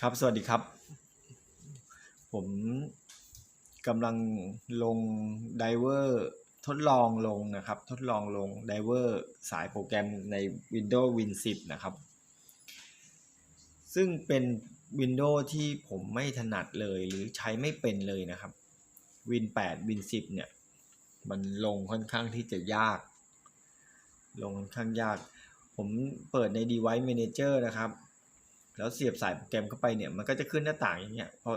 ครับ สวัสดีครับ ผมกำลังลงไดเวอร์ทดลองลงนะครับ ทดลองลงไดเวอร์สายโปรแกรมใน Windows Win 10 นะครับ ซึ่งเป็น Windows ที่ผมไม่ถนัดเลยหรือใช้ไม่เป็นเลยนะครับ Win 8 Win 10 เนี่ย มันลงค่อนข้างที่จะยาก ลงค่อนข้างยาก ผมเปิดใน Device Manager นะครับ แล้วเสียบสายโปรแกรมเข้าไปเนี่ยมันก็จะขึ้นหน้าต่างอย่างเงี้ยเพราะ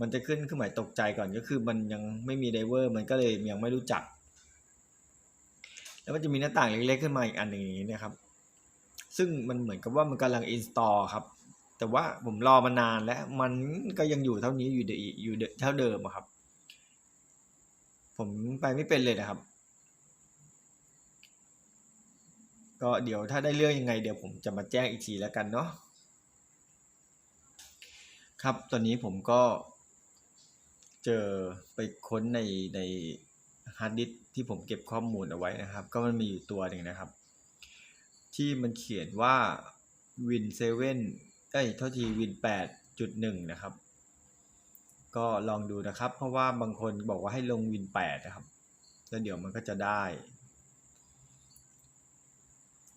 มันจะขึ้นเครื่องหมายตกใจก่อนก็คือมันยังไม่มีไดเวอร์มันก็เลยยังไม่รู้จัก แล้วมันจะมีหน้าต่างเล็กๆขึ้นมาอีกอันหนึ่งอย่างนี้นะครับ ซึ่งมันเหมือนกับว่ามันกำลัง install ครับ แต่ว่าผมรอมานานแล้วมันก็ยังอยู่เท่านี้อยู่เดอยู่เดเท่าเดิมครับ ผมไปไม่เป็นเลยนะครับ ก็เดี๋ยวถ้าได้เรื่องยังไงเดี๋ยวผมจะมาแจ้งอีกทีแล้วกันเนาะ ครับ ตอนนี้ผมก็เจอไปค้นในในฮาร์ดดิสที่ผมเก็บข้อมูลเอาไว้นะครับ ก็มันมีอยู่ตัวหนึ่งนะครับ ที่มันเขียนว่า Win 7เอ้ยโทษที Win 8.1 นะครับ ก็ลองดูนะครับ เพราะว่าบางคนบอกว่าให้ลง Win 8 นะครับ แล้วเดี๋ยวมันก็จะได้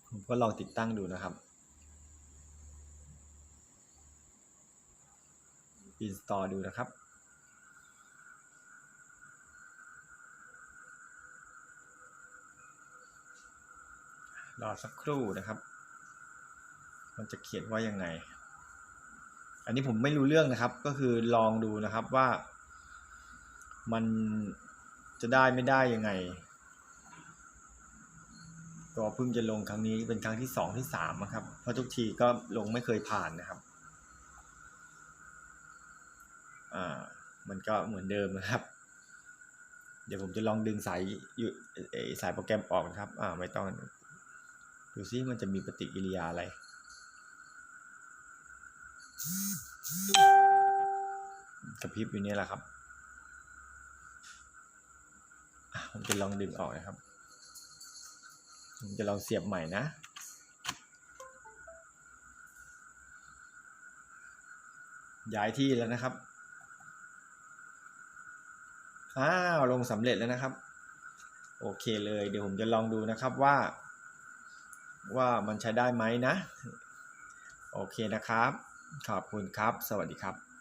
ผมก็ลองติดตั้งดูนะครับ install ดูนะครับ รอสักครู่นะครับ มันจะเขียนว่ายังไง อันนี้ผมไม่รู้เรื่องนะครับ ก็คือลองดูนะครับว่า มันจะได้ไม่ได้ยังไงก็เพิ่งจะลงครั้งนี้เป็นครั้งที่สองที่สามนะครับ เพราะทุกทีก็ลงไม่เคยผ่านนะครับ อ่า มันก็เหมือนเดิมนะครับ เดี๋ยวผมจะลองดึงสายอยู่สายโปรแกรมออกนะครับ อ่าไม่ต้องดูซิมันจะมีปฏิกิริยาอะไร กระพริบอยู่เนี่ยแหละครับผมจะลองดึงออกนะครับ ผมจะลองเสียบใหม่นะย้ายที่แล้วนะครับ อ้าวลงสำเร็จแล้วนะครับ โอเคเลยเดี๋ยวผมจะลองดูนะครับว่า ว่ามันใช้ได้ไหมนะ โอเคนะครับ ขอบคุณครับ สวัสดีครับ